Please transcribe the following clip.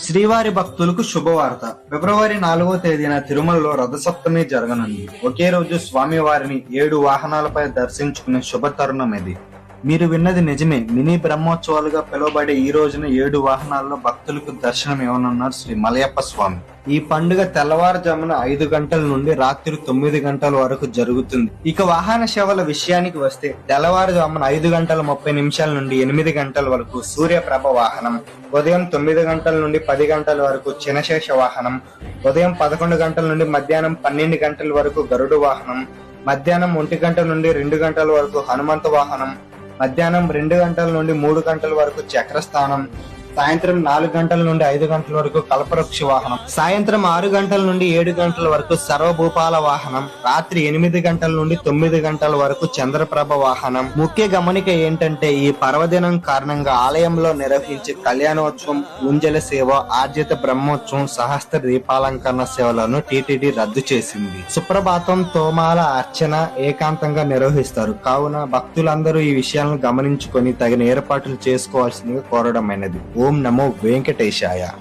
శ్రీవారి భక్తులకు శుభవార్త. ఫిబ్రవరి నాలుగో తేదీన తిరుమలలో రథసప్తమి జరగనుంది. ఒకే రోజు స్వామివారిని ఏడు వాహనాలపై దర్శించుకునే శుభ తరుణం ఇది. మీరు విన్నది నిజమే. మినీ బ్రహ్మోత్సవాలుగా పిలువబడే ఈ రోజున ఏడు వాహనాల్లో భక్తులకు దర్శనం ఇవ్వనున్నారు శ్రీ మలయప్ప స్వామి. ఈ పండుగ తెల్లవారుజామున ఐదు గంటల నుండి రాత్రి తొమ్మిది గంటల వరకు జరుగుతుంది. ఇక వాహన సేవల విషయానికి వస్తే తెల్లవారుజామున ఐదు గంటల ముప్పై నిమిషాల నుండి ఎనిమిది గంటల వరకు సూర్యప్రభ వాహనం ఉదయం తొమ్మిది గంటల నుండి పది గంటల వరకు చినశేష వాహనం ఉదయం పదకొండు గంటల నుండి మధ్యాహ్నం పన్నెండు గంటల వరకు గరుడు వాహనం మధ్యాహ్నం ఒంటి గంట నుండి రెండు గంటల వరకు హనుమంత వాహనం మధ్యాహ్నం రెండు గంటల నుండి మూడు గంటల వరకు చక్రస్థానం సాయంత్రం నాలుగు గంటల నుండి ఐదు గంటల వరకు కల్పవృక్ష వాహనం. సాయంత్రం ఆరు గంటల నుండి ఏడు గంటల వరకు సర్వభూపాల వాహనం. రాత్రి ఎనిమిది గంటల నుండి తొమ్మిది గంటల వరకు చంద్రప్రభ వాహనం. ముఖ్య గమనిక ఏంటంటే ఈ పర్వదినం కారణంగా ఆలయంలో నిర్వహించే కళ్యాణోత్సవం ఉంజల సేవ ఆర్జిత బ్రహ్మోత్సవం సహస్ర దీపాలంకరణ సేవలను టీటీడీ రద్దు చేసింది. సుప్రభాతం తోమాల అర్చన ఏకాంతంగా నిర్వహిస్తారు. కావున భక్తులందరూ ఈ విషయాలను గమనించుకొని తగిన ఏర్పాట్లు చేసుకోవాల్సిందిగా కోరడమైనది. ఓం నమో వెంకటేశాయ.